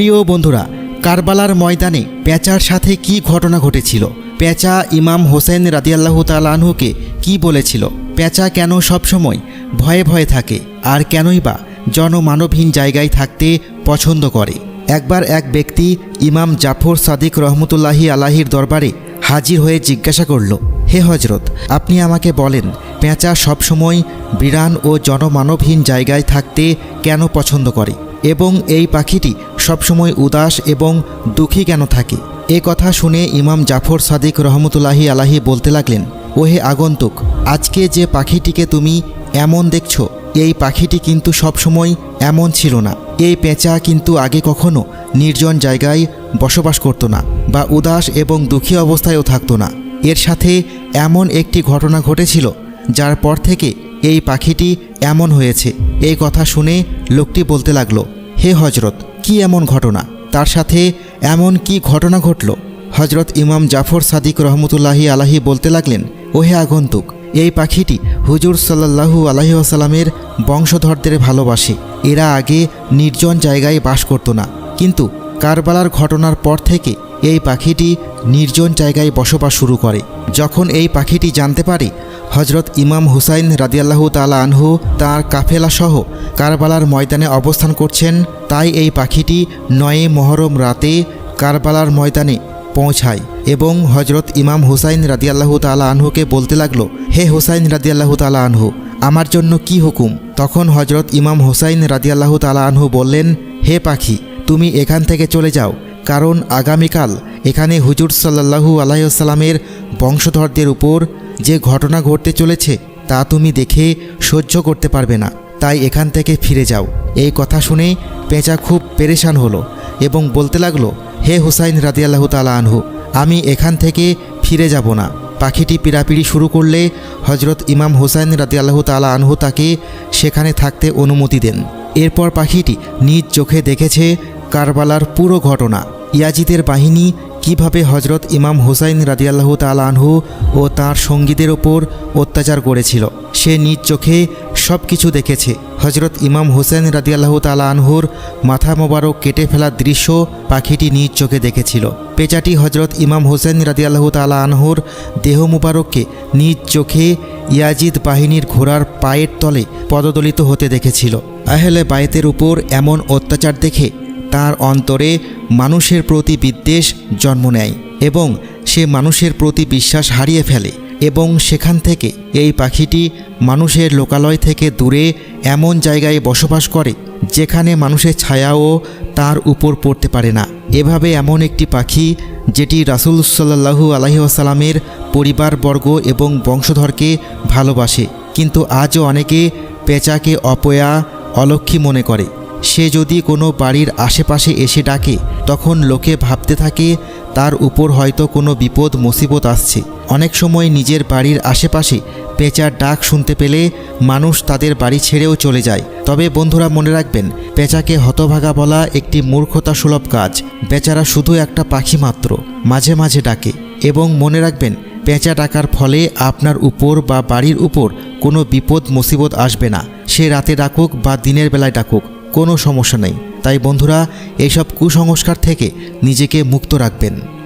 প্রিয় বন্ধুরা, কারবালার ময়দানে পেঁচার সাথে কি ঘটনা ঘটেছিল? পেঁচা ইমাম হোসেন রাদিয়াল্লাহ তালাহুকে কি বলেছিল? পেঁচা কেন সবসময় ভয়ে ভয়ে থাকে? আর কেনই বা জনমানবহীন জায়গায় থাকতে পছন্দ করে? একবার এক ব্যক্তি ইমাম জাফর সাদিক রহমতুল্লাহি আলাহির দরবারে হাজির হয়ে জিজ্ঞাসা করল, হে হজরত আপনি আমাকে বলেন, পেঁচা সবসময় বিরান ও জনমানবহীন জায়গায় থাকতে কেন পছন্দ করে? এবং এই পাখিটি সবসময় উদাস এবং দুঃখী কেন থাকে? এ কথা শুনে ইমাম জাফর সাদিক রহমতুল্লাহি আলাহি বলতে লাগলেন, ওহে আগন্তুক, আজকে যে পাখিটিকে তুমি এমন দেখছ, এই পাখিটি কিন্তু সবসময় এমন ছিল না। এই পেঁচা কিন্তু আগে কখনো নির্জন জায়গায় বসবাস করতো না বা উদাস এবং দুঃখী অবস্থায়ও থাকতো না। এর সাথে এমন একটি ঘটনা ঘটেছিল, যার পর থেকে এই পাখিটি এমন হয়েছে। এই কথা শুনে লোকটি বলতে লাগল হে হজরত কি এমন ঘটনা? তার সাথে এমন কি ঘটনা ঘটল? হজরত ইমাম জাফর সাদিক রহমতুল্লাহি আলাহি বলতে লাগলেন, ওহে আগন্তুক, এই পাখিটি হুজুর সাল্লাহু আলাহি আসালামের বংশধরদের ভালোবাসে। এরা আগে নির্জন জায়গায় বাস করতো না। কিন্তু কারবালার ঘটনার পর থেকে এই পাখিটি নির্জন জায়গায় বসবাস শুরু করে। যখন এই পাখিটি জানতে পারে হজরত ইমাম হুসাইন রাদিয়াল্লাহু তালা আনহু তাঁর কাফেলা সহ কারবালার ময়দানে অবস্থান করছেন। তাই এই পাখিটি নয়ে মহরম রাতে কারবালার ময়দানে পৌঁছায় এবং হজরত ইমাম হুসাইন রাদিয়াল্লাহু তালা আনহুকে বলতে লাগল, হে হুসাইন রাদিয়াল্লাহু তালা আনহু, আমার জন্য কি হুকুম? তখন হজরত ইমাম হুসাইন রাদিয়াল্লাহু তালা আনহু বললেন, হে পাখি, তুমি এখান থেকে চলে যাও কারণ আগামীকাল এখানে হুজুর সাল্লাহু আলাইসাল্লামের বংশধরদের উপর যে ঘটনা ঘটতে চলেছে, তা তুমি দেখে সহ্য করতে পারবে না। তাই এখান থেকে ফিরে যাও। এই কথা শুনে পেঁচা খুব পেরেশান হলো এবং বলতে লাগল, হে হুসাইন রাদিয়াল্লাহু তালা আনহু, আমি এখান থেকে ফিরে যাব না। পাখিটি পিড়াপিড়ি শুরু করলে হজরত ইমাম হুসাইন রাদিয়াল্লাহু তালা আনহু তাকে সেখানে থাকতে অনুমতি দেন। এরপর পাখিটি নিজ চোখে দেখেছে কারবালার পুরো ঘটনা, ইয়াজিদের বাহিনী, কীভাবে হজরত ইমাম হুসাইন রাদিয়াল্লাহু তালা আনহু ও তার সঙ্গীদের ওপর অত্যাচার করেছিল, সে নিজ চোখে সব কিছু দেখেছে। হজরত ইমাম হুসেন রাদিয়াল্লাহু তালা আনহুর মাথা মোবারক কেটে ফেলার দৃশ্য পাখিটি নিজ চোখে দেখেছিল। পেঁচাটি হজরত ইমাম হোসেন রাদিয়াল্লাহু তালা আনহুর দেহ মুবারককে নিজ চোখে ইয়াজিদ বাহিনীর ঘোড়ার পায়ের তলে পদদলিত হতে দেখেছিল। আহলে বায়েতের উপর এমন অত্যাচার দেখে তার অন্তরে মানুষের প্রতি বিদ্বেষ জন্ম নেয় এবং সে মানুষের প্রতি বিশ্বাস হারিয়ে ফেলে এবং সেখান থেকে এই পাখিটি মানুষের লোকালয় থেকে দূরে এমন জায়গায় বসবাস করে যেখানে মানুষের ছায়াও তার উপর পড়তে পারে না। এভাবে এমন একটি পাখি যেটি রাসুল সাল্লাহু আলহিহাসাল্লামের পরিবারবর্গ এবং বংশধরকে ভালোবাসে, কিন্তু আজও অনেকে পেঁচাকে অপয়া, অলক্ষী মনে করে। সে যদি কোনো বাড়ির আশেপাশে এসে ডাকে, তখন লোকে ভাবতে থাকে, তার উপর হয়তো কোনো বিপদ, মুসিবত আসছে। অনেক সময় নিজের বাড়ির আশেপাশে পেঁচার ডাক শুনতে পেলে মানুষ তাদের বাড়ি ছেড়েও চলে যায়। তবে বন্ধুরা মনে রাখবেন, পেঁচাকে হতভাগা বলা একটি মূর্খতা সুলভ কাজ। বেচারা শুধু একটা পাখি মাত্র, মাঝে মাঝে ডাকে। এবং মনে রাখবেন, পেঁচা ডাকার ফলে আপনার উপর বা বাড়ির উপর কোনো বিপদ, মুসিবত আসবে না। সে রাতে ডাকুক বা দিনের বেলায় ডাকুক। কোনো সমস্যা নেই। তাই বন্ধুরা এইসব কুসংস্কার থেকে নিজেকে মুক্ত রাখবেন।